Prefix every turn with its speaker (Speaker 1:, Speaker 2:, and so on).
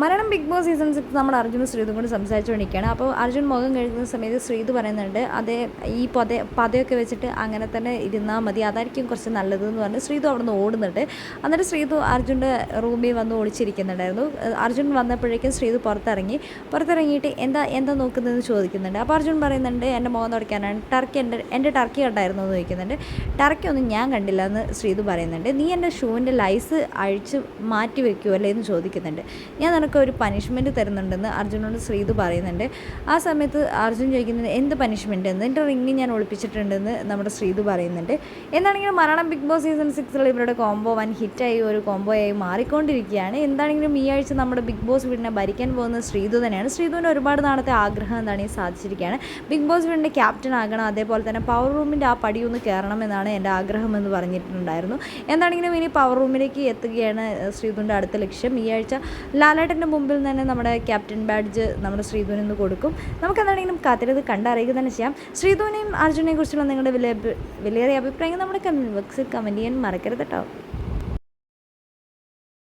Speaker 1: Malayalam Bigg Boss season six നമ്മൾ അർജുനും ശ്രീതും കൂടി സംസാരിച്ചുകൊണ്ടിരിക്കുകയാണ് അപ്പോൾ അർജുൻ മുഖം കഴുകുന്ന സമയത്ത് ശ്രീതു പറയുന്നുണ്ട് അതേ ഈ പത പതയൊക്കെ വെച്ചിട്ട് അങ്ങനെ തന്നെ ഇരുന്നാൽ മതി. അതായിരിക്കും കുറച്ച് നല്ലത് എന്ന് പറഞ്ഞ് ശ്രീതു അവിടെ നിന്ന് ഓടുന്നുണ്ട്. എന്നിട്ട് ശ്രീതു അർജുന്റെ റൂമിൽ വന്ന് ഒളിച്ചിരിക്കുന്നുണ്ടായിരുന്നു. അർജുൻ വന്നപ്പോഴേക്കും ശ്രീതു പുറത്തിറങ്ങി. പുറത്തിറങ്ങിയിട്ട് എന്താ എന്താ നോക്കുന്നതെന്ന് ചോദിക്കുന്നുണ്ട്. അപ്പോൾ അർജുൻ പറയുന്നുണ്ട് എന്റെ മുഖം തുടയ്ക്കാനാണ്. ടർക്കി എന്റെ എന്റെ ടർക്കി കണ്ടായിരുന്നു? എന്ന് ചോദിക്കുന്നുണ്ട്. ടർക്കി ഒന്നും ഞാൻ കണ്ടില്ല എന്ന് ശ്രീതു പറയുന്നുണ്ട്. നീ എന്റെ ഷൂവിന്റെ ലൈസ് അഴിച്ച് മാറ്റി വെക്കുമല്ലേ എന്ന് ചോദിക്കുന്നുണ്ട്. ഞാൻ ഒരു പനിഷ്മെന്റ് തരുന്നുണ്ടെന്ന് അർജുനോട് ശ്രീതു പറയുന്നുണ്ട്. ആ സമയത്ത് അർജുൻ ചോദിക്കുന്നത് എന്ത് പനിഷ്മെന്റ് എന്ന് എന്റെ റിങ് ഞാൻ ഒളിപ്പിച്ചിട്ടുണ്ടെന്ന് നമ്മുടെ ശ്രീതു പറയുന്നുണ്ട്. എന്താണെങ്കിലും മരണം ബിഗ് ബോസ് സീസൺ സിക്സിൽ ഇവരുടെ കോംബോ വൻ ഹിറ്റായി ഒരു കോംബോയായി മാറിക്കൊണ്ടിരിക്കുകയാണ്. എന്താണെങ്കിലും ഈ ആഴ്ച നമ്മുടെ ബിഗ് ബോസ് വീടിനെ ഭരിക്കാൻ പോകുന്ന ശ്രീതു തന്നെയാണ്. ശ്രീതുവിന്റെ ഒരുപാട് നാളത്തെ ആഗ്രഹം എന്താണ് ഈ സാധിച്ചിരിക്കുകയാണ്. ബിഗ് ബോസ് വീടിന്റെ ക്യാപ്റ്റൻ ആകണം അതേപോലെ തന്നെ പവർ റൂമിന്റെ ആ പടി ഒന്ന് കയറണം എന്നാണ് എന്റെ ആഗ്രഹം എന്ന് പറഞ്ഞിട്ടുണ്ടായിരുന്നു. എന്താണെങ്കിലും ഇനി പവർ റൂമിലേക്ക് എത്തുകയാണ് ശ്രീതുവിന്റെ അടുത്ത ലക്ഷ്യം. ഈ ആഴ്ച ലാലേട്ടന്റെ മുമ്പിൽ തന്നെ നമ്മുടെ ക്യാപ്റ്റൻ ബാഡ്ജ് നമ്മുടെ ശ്രീധുവിന് ഇന്ന് കൊടുക്കും. നമുക്ക് എന്താണെങ്കിലും കാത്തിരുത് കണ്ടറിയുക തന്നെ ചെയ്യാം. ശ്രീധുവിനെയും അർജുനെയും കുറിച്ചുള്ള നിങ്ങളുടെ വില വിലയേറിയ അഭിപ്രായങ്ങൾ നമ്മുടെ കമന്റ് ബോക്സിൽ കമന്റ് ചെയ്യാൻ മറക്കരുത് കേട്ടോ.